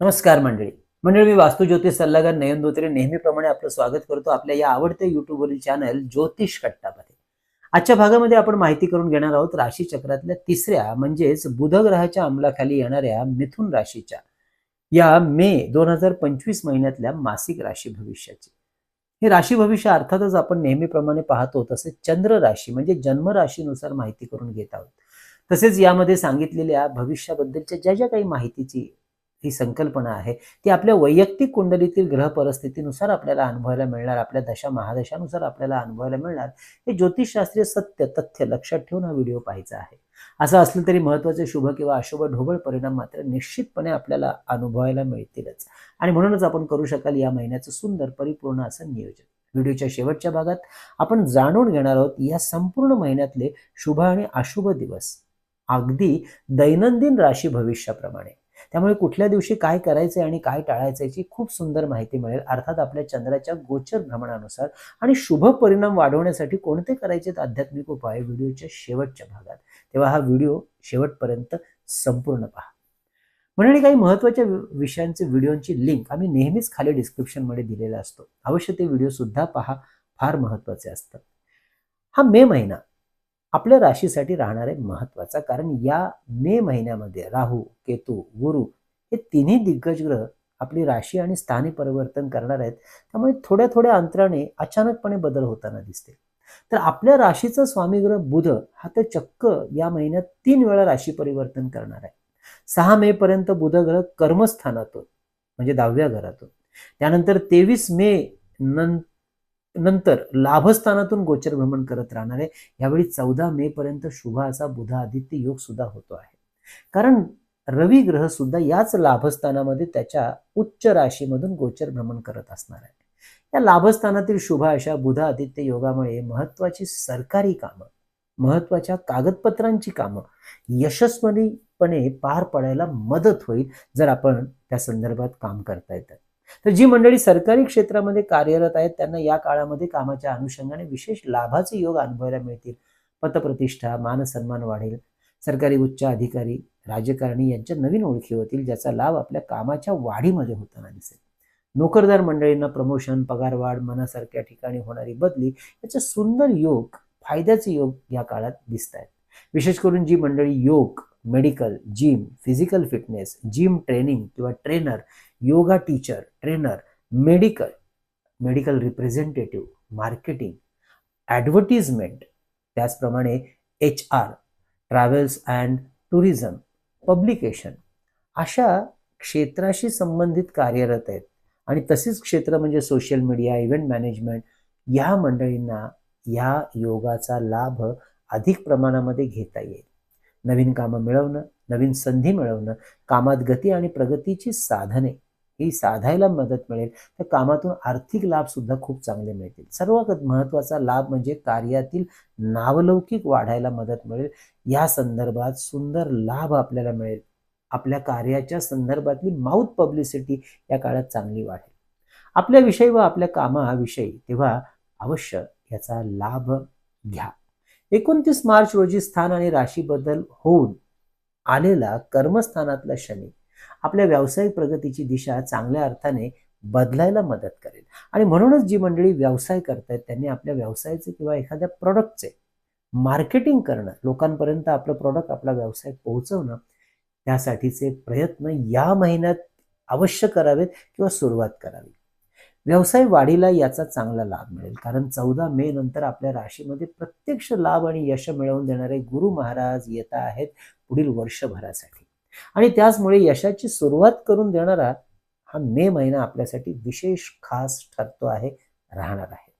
नमस्कार मंडळी. मंडळी मी वास्तू ज्योतिष सल्लागार नयन धोत्रे. नेहमीप्रमाणे आपलं स्वागत करतो आपल्या या आवडत्या युट्यूबवरील चॅनल ज्योतिष कट्टामध्ये आजच्या भागामध्ये आपण माहिती करून घेणार आहोत राशी चक्रातल्या तिसऱ्या म्हणजेच बुध ग्रहाच्या अंमलाखाली येणाऱ्या मिथुन राशीच्या. या मे दोन हजार पंचवीस महिन्यातल्या मासिक राशी भविष्याची. हे राशी भविष्य अर्थातच आपण नेहमीप्रमाणे पाहतो तसे चंद्र राशी म्हणजे जन्म राशीनुसार माहिती करून घेत आहोत. तसेच यामध्ये सांगितलेल्या भविष्याबद्दलच्या ज्या ज्या काही माहितीची ही संकल्पना आहे. ती आपल्या वैयक्तिक कुंडलीतील ग्रह परिस्थितीनुसार आपल्याला अनुभवायला मिळणार आपल्या दशा महादशानुसार आपल्याला अनुभवायला मिळणार. हे ज्योतिषशास्त्रीय सत्य तथ्य लक्षात ठेवून हा व्हिडिओ पाहायचा आहे. असं असलं तरी महत्त्वाचे शुभ किंवा अशुभ ढोबळ परिणाम मात्र निश्चितपणे आपल्याला अनुभवायला मिळतीलच. आणि म्हणूनच आपण करू शकाल या महिन्याचं सुंदर परिपूर्ण असं नियोजन. व्हिडिओच्या शेवटच्या भागात आपण जाणून घेणार आहोत या संपूर्ण महिन्यातले शुभ आणि अशुभ दिवस. अगदी दैनंदिन राशी भविष्याप्रमाणे. त्यामुळे कुठल्या दिवशी काय करायचे आणि काय टाळायचं याची खूप सुंदर माहिती मिळेल. अर्थात आपल्या चंद्राच्या गोचर भ्रमणानुसार आणि शुभ परिणाम वाढवण्यासाठी कोणते करायचे आध्यात्मिक उपाय व्हिडिओच्या शेवटच्या भागात. तेव्हा हा व्हिडिओ शेवटपर्यंत संपूर्ण पहा. मंडळी काही महत्त्वाच्या वि- विषयांचे व्हिडिओची लिंक आम्ही नेहमीच खाली डिस्क्रिप्शनमध्ये दिलेला असतो. अवश्य ते व्हिडिओ सुद्धा पहा. फार महत्त्वाचे असतात. हा मे महिना. आपल्या राशीसाठी राहणार आहे महत्त्वाचा कारण या मे महिन्यामध्ये राहू केतू गुरु हे तिन्ही दिग्गज ग्रह आपली राशी आणि स्थानी परिवर्तन करणार आहेत. त्यामुळे थोड्या थोड्या अंतराने अचानकपणे बदल होताना दिसते. तर आपल्या राशीचा स्वामी ग्रह बुध हा तर चक्क या महिन्यात तीन वेळा राशी परिवर्तन करणार आहे. सहा मे पर्यंत बुध ग्रह कर्मस्थानातून म्हणजे दहाव्या घरातून. त्यानंतर तेवीस मे नंतर नंतर लाभस्थानातून गोचर भ्रमण करत राहणार आहे. यावेळी चौदा मे पर्यंत शुभ असा बुध आदित्य योग सुद्धा होतो आहे. कारण रवी ग्रह सुद्धा याच लाभस्थानामध्ये त्याच्या उच्च राशीमधून गोचर भ्रमण करत असणार आहे. या लाभस्थानातील शुभ अशा बुध आदित्य योगामुळे महत्वाची सरकारी कामं महत्त्वाच्या कागदपत्रांची कामं यशस्वीपणे पार पडायला मदत होईल जर आपण त्या संदर्भात काम करता येतं. तर जी मंडळी सरकारी क्षेत्रामध्ये कार्यरत आहेत त्यांना या काळामध्ये कामाच्या अनुषंगाने विशेष लाभाचे योग अनुभवायला मिळतील. पतप्रतिष्ठा मानसन्मान वाढेल. सरकारी उच्च अधिकारी राजकारणी यांच्या नवीन ओळखी होतील ज्याचा लाभ आपल्या कामाच्या वाढीमध्ये होताना दिसेल. नोकरदार मंडळींना प्रमोशन पगारवाढ मनासारख्या ठिकाणी होणारी बदली याचे सुंदर योग फायद्याचे योग या काळात दिसत आहेत विशेष करून जी मंडळी yoga medical gym physical fitness gym training किंवा trainer yoga teacher trainer medical medical representative marketing advertisement त्याचप्रमाणे H R travels and tourism publication. अशा क्षेत्राशी संबंधित कार्यरत आहेत. आणि तसेच क्षेत्र म्हणजे सोशल मीडिया इव्हेंट मॅनेजमेंट या मंडळींना या योगाचा लाभ अधिक प्रमाणामध्ये घेता येईल. नवीन कामं मिळवणं नवीन संधी मिळवणं कामात गती आणि प्रगतीची साधने ही साधायला मदत मिळेल. तर कामातून आर्थिक लाभ सुद्धा खूप चांगले मिळतील. सर्वात महत्त्वाचा लाभ म्हणजे कार्यातील नावलौकिक वाढायला मदत मिळेल. या संदर्भात सुंदर लाभ आपल्याला मिळेल. आपल्या कार्याच्या संदर्भातली माउथ पब्लिसिटी या काळात चांगली वाढेल. आपल्याविषयी व आपल्या कामाविषयी तेव्हा अवश्य याचा लाभ घ्या. एकोणतीस मार्च रोजी स्थान आणि राशी बदल होऊन आलेला कर्मस्थानातला शनी आपल्या व्यावसायिक प्रगतीची दिशा चांगल्या अर्थाने बदलायला मदत करेल. आणि म्हणूनच जी मंडळी व्यवसाय करतायत त्यांनी आपल्या व्यवसायाचे किंवा एखाद्या प्रॉडक्टचे मार्केटिंग करणं लोकांपर्यंत आपलं प्रॉडक्ट आपला व्यवसाय पोहोचवणं त्यासाठीचे प्रयत्न या महिन्यात अवश्य करावेत किंवा सुरुवात करावी. व्यवसाय वाढीला याचा चांगला लाभ मिळेल. कारण चौदा मे नंतर आपल्या राशीमध्ये प्रत्यक्ष लाभ आणि यश मिळवून देणारे गुरु महाराज येत आहेत पुढील वर्षभरासाठी. आणि त्याचमुळे यशाची सुरुवात करून देणारा हा मे महिना आपल्यासाठी विशेष खास ठरतो आहे राहणार आहे.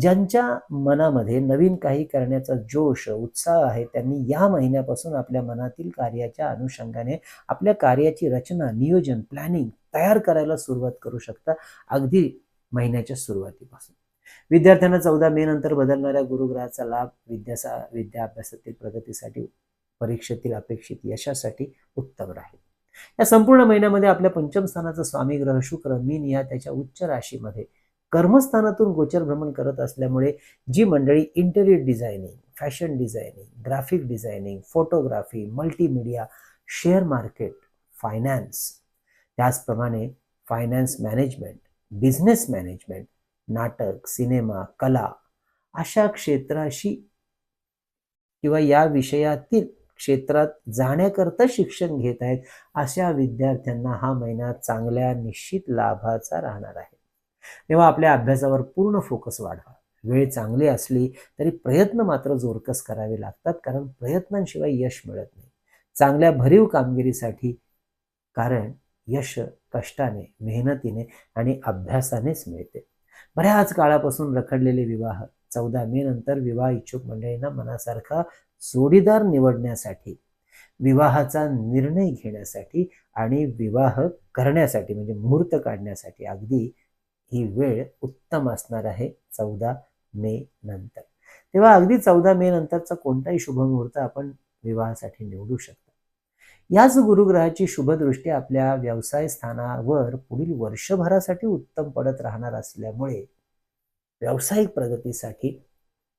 ज्यांच्या मनामध्ये नवीन काही करण्याचा जोश उत्साह आहे त्यांनी या महिन्यापासून आपल्या मनातील कार्याच्या अनुषंगाने आपल्या कार्याची रचना नियोजन प्लॅनिंग तयार करायला सुरुवात करू शकता अगदी महिन्याच्या सुरुवातीपासून. विद्यार्थ्यांना चौदा मे नंतर बदलणाऱ्या गुरुग्रहाचा लाभ विद्यासा विद्या अभ्यासातील प्रगतीसाठी परीक्षेतील अपेक्षित यशासाठी उत्तम राहील. या संपूर्ण महिन्यामध्ये आपल्या पंचम स्थानाचा स्वामी ग्रह शुक्र मीन या त्याच्या उच्च राशीमध्ये कर्मस्थानातून गोचर भ्रमण करत असल्यामुळे जी मंडळी interior designing fashion designing graphic designing photography multimedia share market finance त्याचप्रमाणे फायनान्स मॅनेजमेंट बिझनेस मॅनेजमेंट नाटक सिनेमा कला अशा क्षेत्राशी किंवा या विषयातील क्षेत्रात जाण्याकरता शिक्षण घेत आहेत अशा विद्यार्थ्यांना हा महिना चांगल्या निश्चित लाभाचा राहणार आहे. तेव्हा आपल्या अभ्यासावर पूर्ण फोकस वाढवा. वेळ चांगली असली तरी प्रयत्न मात्र जोरकस करावे लागतात कारण प्रयत्नांशिवाय यश मिळत नाही. चांगल्या भरीव कामगिरीसाठी कारण यश कष्टाने मेहनतीने आणि अभ्यासानेच मिळते. बऱ्याच काळापासून रखडलेले विवाह चौदा मे नंतर विवाह इच्छुक मंडळींना मनासारखा जोडीदार निवडण्यासाठी विवाहाचा निर्णय घेण्यासाठी आणि विवाह करण्यासाठी म्हणजे मुहूर्त काढण्यासाठी अगदी ही वेळ उत्तम असणार आहे चौदा मे नंतर. तेव्हा अगदी चौदा मे नंतरचा कोणताही शुभमुहूर्त आपण विवाहासाठी निवडू शकता. याच गुरुग्रहाची शुभदृष्टी आपल्या व्यवसाय स्थानावर पुढील वर्षभरासाठी उत्तम पडत राहणार असल्यामुळे व्यावसायिक प्रगतीसाठी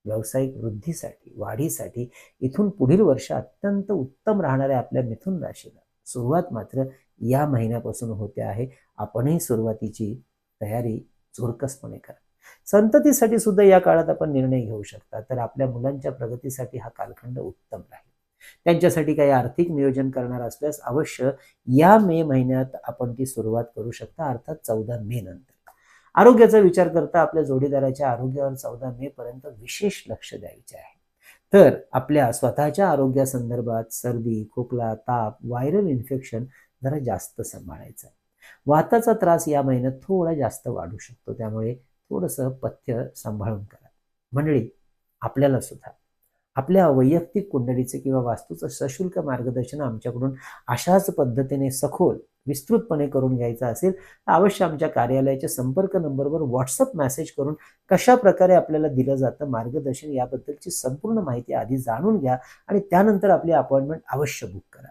व्यावसायिक वृद्धीसाठी वाढीसाठी इथून पुढील वर्ष अत्यंत उत्तम राहणाऱ्या आपल्या मिथुन राशीला सुरुवात मात्र या महिन्यापासून होते आहे. आपणही सुरुवातीची तयारी चोरकसपणे करा. संततीसाठी सुद्धा या काळात आपण निर्णय घेऊ शकता तर आपल्या मुलांच्या प्रगतीसाठी हा कालखंड उत्तम राहील. त्यांच्यासाठी काही आर्थिक नियोजन करणार असल्यास अवश्य या मे महिन्यात आपण ती सुरुवात करू शकता अर्थात चौदा मे नंतर. आरोग्याचा विचार करता आपल्या जोडीदाराच्या आरोग्यावर चौदा मे पर्यंत विशेष लक्ष द्यायचे आहे. तर आपल्या स्वतःच्या आरोग्यासंदर्भात सर्दी खोकला ताप व्हायरल इन्फेक्शन जरा जास्त सांभाळायचं आहे. वाताचा त्रास या महिन्यात थोडा जास्त वाढू शकतो. त्यामुळे थोडंसं पथ्य सांभाळून करा. मंडळी आपल्याला सुद्धा. आपल्या वैयक्तिक कुंडलीचं किंवा वास्तूचं सशुल्क मार्गदर्शन आमच्याकडून अशाच पद्धतीने सखोल विस्तृतपणे करून घ्यायचं असेल तर अवश्य आमच्या कार्यालयाच्या संपर्क नंबरवर व्हॉट्सअप मेसेज करून कशा प्रकारे आपल्याला दिलं जातं मार्गदर्शन याबद्दलची संपूर्ण माहिती आधी जाणून घ्या आणि त्यानंतर आपली अपॉइंटमेंट अवश्य बुक करा.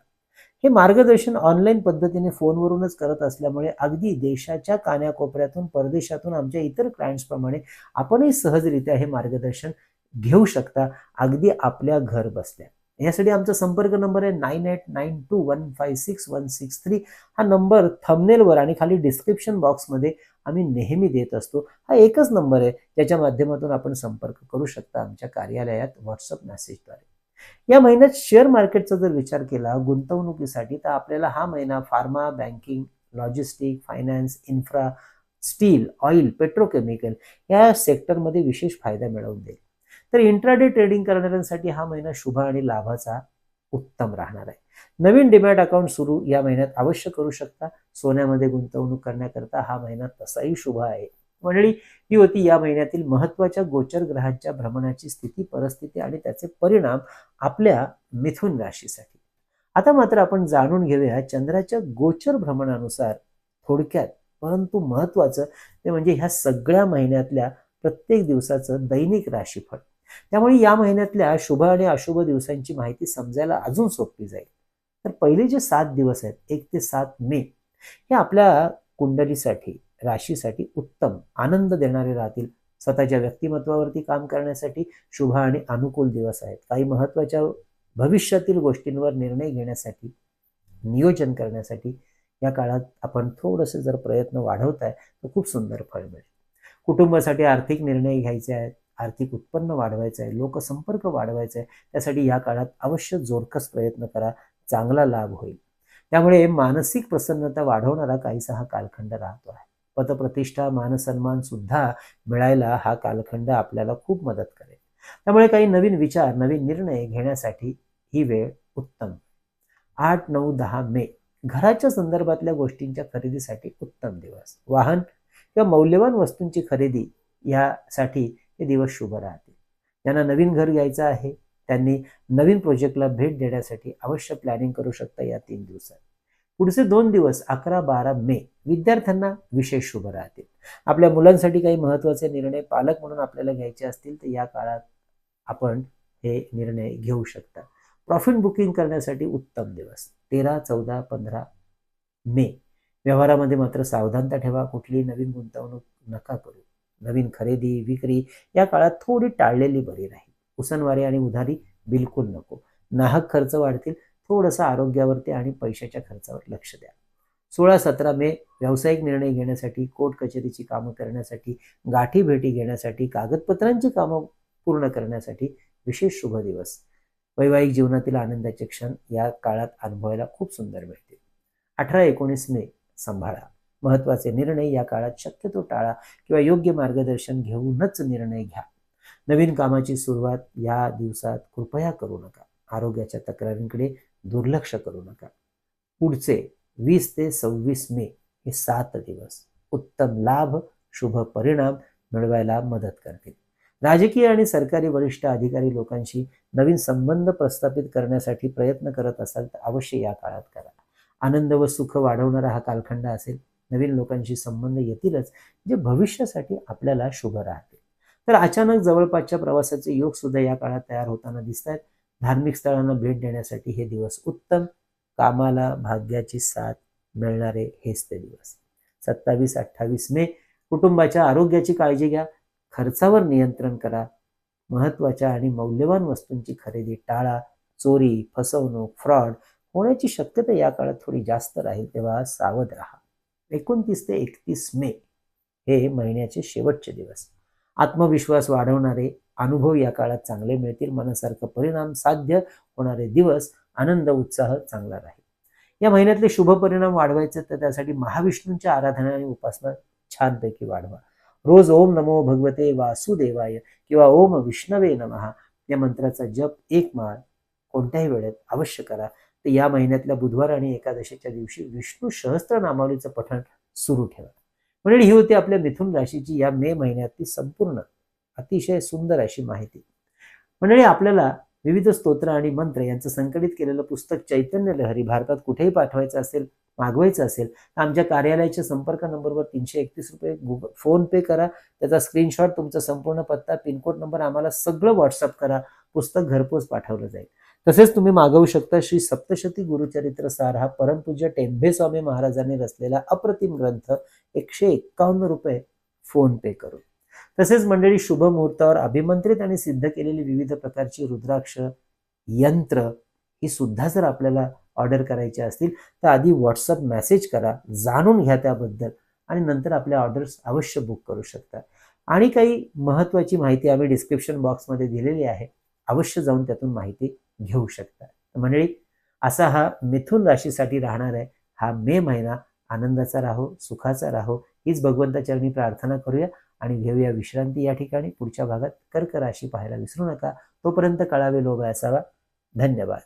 हे मार्गदर्शन ऑनलाईन पद्धतीने फोनवरूनच करत असल्यामुळे अगदी देशाच्या कान्याकोपऱ्यातून परदेशातून आमच्या इतर क्लायंट्सप्रमाणे आपणही सहजरित्या हे मार्गदर्शन घेऊ शकता अगदी आपल्या घर बसल्या. यासाठी आमचा संपर्क नंबर आहे nine eight nine two one five six one six three हा नंबर थंबनेलवर आणि खाली डिस्क्रिप्शन बॉक्समध्ये आम्ही नेहमी देत असतो. हा एकच नंबर आहे ज्याच्या माध्यमातून आपण संपर्क करू शकता आमच्या कार्यालयात व्हॉट्सअप मेसेजद्वारे या महिन्यात शेअर मार्केटचा जर विचार केला गुंतवणुकीसाठी तर आपल्याला हा महिना pharma banking logistic finance infra steel oil petrochemical या सेक्टरमध्ये विशेष फायदा मिळवून देईल. तर इंट्राडे ट्रेडिंग करणाऱ्यांसाठी हा महिना शुभ आणि लाभाचा उत्तम राहणार आहे. नवीन डिमॅट अकाउंट सुरू या महिन्यात अवश्य करू शकता. सोन्यामध्ये गुंतवणूक करण्याकरता हा महिना तसाही शुभ आहे. मंडळी ही होती या महिन्यातील महत्त्वाच्या गोचर ग्रहांच्या भ्रमणाची स्थिती परिस्थिती आणि त्याचे परिणाम आपल्या मिथुन राशीसाठी. आता मात्र आपण जाणून घेऊया चंद्राच्या गोचर भ्रमणानुसार थोडक्यात परंतु महत्वाचं ते म्हणजे ह्या सगळ्या महिन्यातल्या प्रत्येक दिवसाचं दैनिक राशीफळ. त्यामुळे या महिन्यातल्या शुभ आणि अशुभ दिवसांची माहिती समजायला अजून सोपी जाईल. तर पहिले जे सात दिवस आहेत एक ते सात मे हे आपल्या कुंडलीसाठी राशीसाठी उत्तम आनंद देणारे राहतील. स्वतःच्या व्यक्तिमत्वावरती काम करण्यासाठी शुभ आणि अनुकूल दिवस आहेत. काही महत्त्वाच्या भविष्यातील गोष्टींवर निर्णय घेण्यासाठी नियोजन करण्यासाठी या काळात आपण थोडंसं जर प्रयत्न वाढवताय तर खूप सुंदर फळ मिळेल. कुटुंबासाठी आर्थिक निर्णय घ्यायचे आहेत. आर्थिक उत्पन्न वाढवायचं आहे. लोकसंपर्क वाढवायचा आहे. त्यासाठी या काळात अवश्य जोरकस प्रयत्न करा. चांगला लाभ होईल. त्यामुळे मानसिक प्रसन्नता वाढवणारा काहीसा हा कालखंड राहतो आहे पतप्रतिष्ठा मानसन्मान सुद्धा मिळायला हा कालखंड आपल्याला खूप मदत करेल. त्यामुळे काही नवीन विचार नवीन निर्णय घेण्यासाठी ही वेळ उत्तम. आठ नऊ दहा मे घराच्या संदर्भातल्या गोष्टींच्या खरेदीसाठी उत्तम दिवस. वाहन किंवा मौल्यवान वस्तूंची खरेदी यासाठी हे दिवस शुभ राहतील. ज्यांना नवीन घर घ्यायचं आहे त्यांनी नवीन प्रोजेक्टला भेट देण्यासाठी अवश्य प्लॅनिंग करू शकता या तीन दिवसात. पुढचे दोन दिवस अकरा बारा मे विद्यार्थ्यांना विशेष शुभ राहतील. आपल्या मुलांसाठी काही महत्त्वाचे निर्णय पालक म्हणून आपल्याला घ्यायचे असतील तर या काळात आपण हे निर्णय घेऊ शकता. प्रॉफिट बुकिंग करण्यासाठी उत्तम दिवस तेरा चौदा पंधरा मे. व्यवहारामध्ये मात्र सावधानता ठेवा कुठलीही नवीन गुंतवणूक नका करू. नवीन खरेदी विक्री या काळात थोडी टाळलेली बरी राहील. उसनवारी आणि उधारी बिलकुल नको. नाहक खर्च वाढतील थोडंसं आरोग्यावरती आणि पैशाच्या खर्चावर लक्ष द्या. सोळा सतरा मे व्यावसायिक निर्णय घेण्यासाठी कोर्ट कचेरीची कामं करण्यासाठी गाठी भेटी घेण्यासाठी कागदपत्रांची कामं पूर्ण करण्यासाठी विशेष शुभ दिवस. वैवाहिक जीवनातील आनंदाचे क्षण या काळात अनुभवायला खूप सुंदर मिळतील. अठरा एकोणीस मे सांभाळा. महत्त्वाचे निर्णय या काळात शक्यतो टाळा किंवा योग्य मार्गदर्शन घेऊनच निर्णय घ्या. नवीन कामाची सुरुवात या दिवसात कृपया करू नका. आरोग्याच्या तक्रारींकडे दुर्लक्ष करू नका. पुढचे वीस ते सव्वीस मे हे सात दिवस. उत्तम लाभ शुभ परिणाम मिळवायला मदत करतील. राजकीय आणि सरकारी वरिष्ठ अधिकारी लोकांशी नवीन संबंध प्रस्थापित करण्यासाठी प्रयत्न करत असाल तर अवश्य या काळात करा. आनंद व सुख वाढवणारा हा कालखंड असेल नवीन लोकांशी संबंध येतीलच जे भविष्यासाठी आपल्याला शुभ राहतील. तर अचानक जवळपासच्या प्रवासाचे योग सुद्धा या काळात तयार होताना दिसत आहेत धार्मिक स्थळांना भेट देण्यासाठी हे दिवस उत्तम कामाला भाग्याची साथ मिळणारे हेच ते दिवस. सत्तावीस अठ्ठावीस मे कुटुंबाच्या आरोग्याची काळजी घ्या. खर्चावर नियंत्रण करा. महत्त्वाच्या आणि मौल्यवान वस्तूंची खरेदी टाळा. चोरी फसवणूक फ्रॉड होण्याची शक्यता या काळात थोडी जास्त राहील तेव्हा सावध राहा. एकोणतीस ते एकतीस मे हे महिन्याचे शेवटचे दिवस. आत्मविश्वास वाढवणारे अनुभव या काळात चांगले मिळतील. मनासारखं परिणाम साध्य होणारे दिवस आनंद उत्साह चांगला राहील. या महिन्यातले शुभ परिणाम वाढवायचे तर त्यासाठी महाविष्णूंच्या आराधना आणि उपासना छानपैकी वाढवा. रोज ओम नमो भगवते वासुदेवाय किंवा ओम विष्णवे नमहा या मंत्राचा जप एक माळ कोणत्याही वेळेत अवश्य करा. तर या महिन्यातल्या बुधवार आणि एकादशीच्या दिवशी विष्णू सहस्त्र नामावलीचं पठण सुरू ठेवा. म्हणजे ही होती आपल्या मिथुन राशीची या मे महिन्यातली संपूर्ण अतिशय सुंदर अशी माहिती. मंडळी आपल्याला विविध स्तोत्र आणि मंत्र यांचं संकलित केलेलं पुस्तक चैतन्य लहरी भारतात कुठेही पाठवायचं असेल मागवायचं असेल तर आमच्या कार्यालयाच्या संपर्क नंबरवर तीनशे एकतीस रुपये गुगल फोन पे करा. त्याचा स्क्रीनशॉट तुमचा संपूर्ण पत्ता पिनकोड नंबर आम्हाला सगळं व्हॉट्सअप करा. पुस्तक घरपोच पाठवलं जाईल. तसेच तुम्ही मागवू शकता श्री सप्तशती गुरुचरित्र सार हा परमपूज्य टेंभे स्वामी महाराजांनी रचलेला अप्रतिम ग्रंथ एकशे एक्कावन्न रुपये फोन पे करून. तसेच मंडळी शुभ मुहूर्तावर अभिमंत्रित आणि सिद्ध केलेली विविध प्रकारची रुद्राक्ष यंत्र ही सुद्धा जर आपल्याला ऑर्डर करायची असतील तर आधी व्हॉट्सअप मेसेज करा जाणून घ्या त्याबद्दल आणि नंतर आपल्या ऑर्डर्स अवश्य बुक करू शकता. आणि काही महत्त्वाची माहिती आम्ही डिस्क्रिप्शन बॉक्समध्ये दिलेली आहे अवश्य जाऊन त्यातून माहिती घेऊ शकता. मंडळी असा हा मिथुन राशीसाठी राहणार आहे हा मे महिना. आनंदाचा राहो सुखाचा राहो हीच भगवंताचरणी प्रार्थना करूया. आणि घेऊया विश्रांती या ठिकाणी. पुढच्या भागात कर्क राशी पाहायला विसरू नका. तोपर्यंत कळावे लोभ असावा. धन्यवाद.